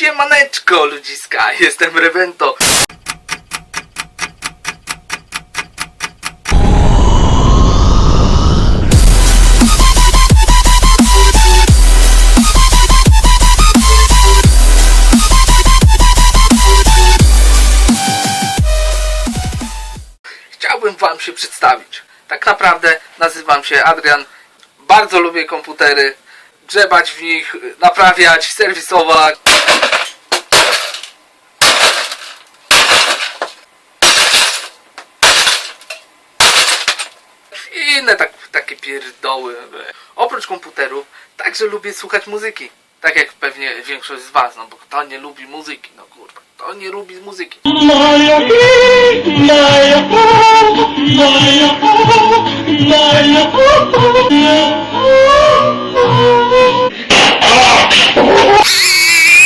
Siemaneczko ludziska, jestem Rewento. Chciałbym wam się przedstawić. Tak naprawdę nazywam się Adrian. Bardzo lubię komputery. Grzebać w nich, naprawiać, serwisować. I inne tak, takie pierdoły. Oprócz komputerów, także lubię słuchać muzyki. Tak jak pewnie większość z was, no bo kto nie lubi muzyki, no kurwa, kto nie lubi muzyki.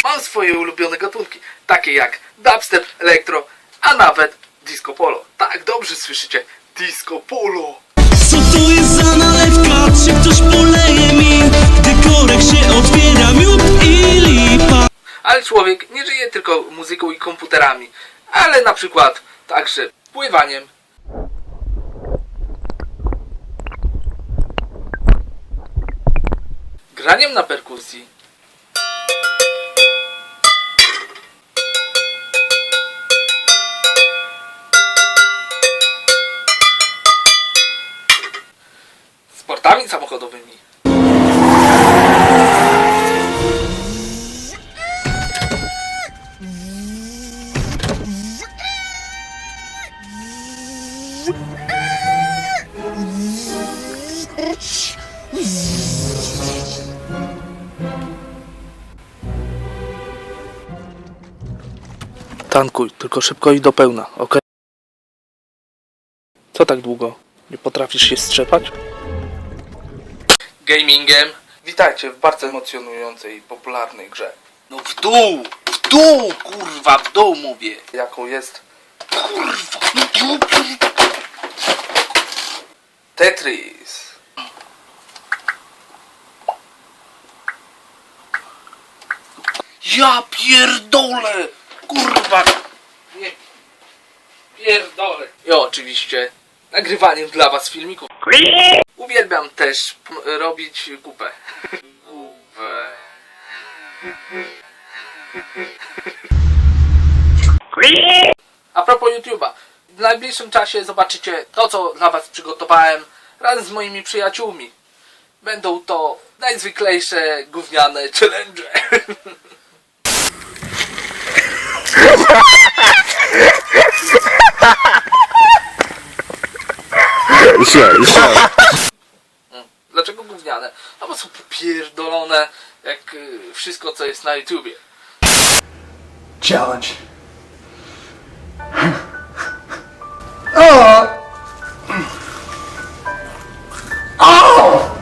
Mam swoje ulubione gatunki, takie jak dubstep, elektro, a nawet disco polo. Tak, dobrze słyszycie, disco polo. To jest za nalewka? Czy ktoś poleje mi? Gdy korek się otwiera, miód i lipa Ale człowiek nie żyje tylko muzyką i komputerami, ale na przykład także pływaniem. Graniem na perkusji. Samochodowymi. Tankuj, tylko szybko i do pełna, ok? Co tak długo? Nie potrafisz się strzepać? Gamingiem. Witajcie w bardzo emocjonującej i popularnej grze. No w dół! W dół, kurwa, w dół mówię! Jaką jest... Kurwa, no! Tetris. Ja pierdolę! Kurwa! Nie. Pierdolę. I oczywiście nagrywaniem dla was filmików. Uwielbiam też robić kupę. Kupę. A propos YouTube'a. W najbliższym czasie zobaczycie to, co dla was przygotowałem razem z moimi przyjaciółmi. Będą to najzwyklejsze gówniane challenge. Źle. Dlaczego gówniane? No bo są popierdolone jak y, wszystko co jest na YouTubie. Challenge. O! O!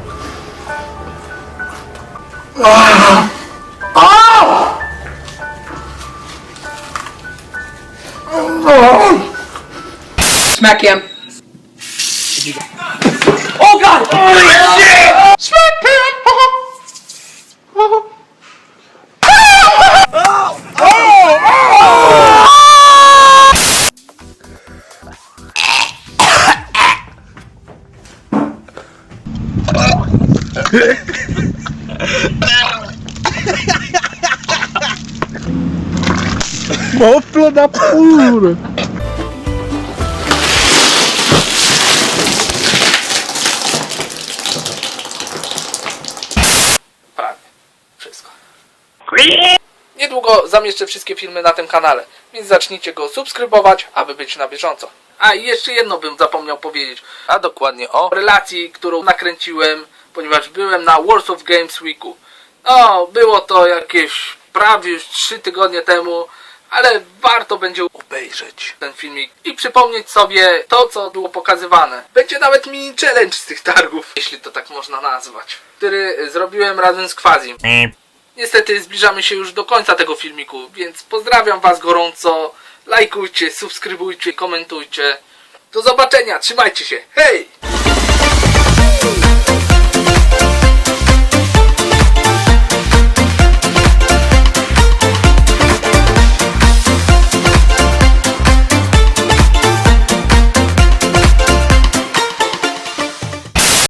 Smack him. Oh god! Moflo da pura. Prawie. Wszystko. Niedługo zamieszczę wszystkie filmy na tym kanale, więc zacznijcie go subskrybować, aby być na bieżąco. A i jeszcze jedno bym zapomniał powiedzieć, a dokładnie o relacji, którą nakręciłem, ponieważ byłem na Wars of Games Weeku. No, było to jakieś prawie 3 tygodnie temu, ale warto będzie obejrzeć ten filmik i przypomnieć sobie to, co było pokazywane. Będzie nawet mini challenge z tych targów, jeśli to tak można nazwać, który zrobiłem razem z Quazim. Niestety zbliżamy się już do końca tego filmiku, więc pozdrawiam Was gorąco. Lajkujcie, subskrybujcie, komentujcie. Do zobaczenia, trzymajcie się. Hej!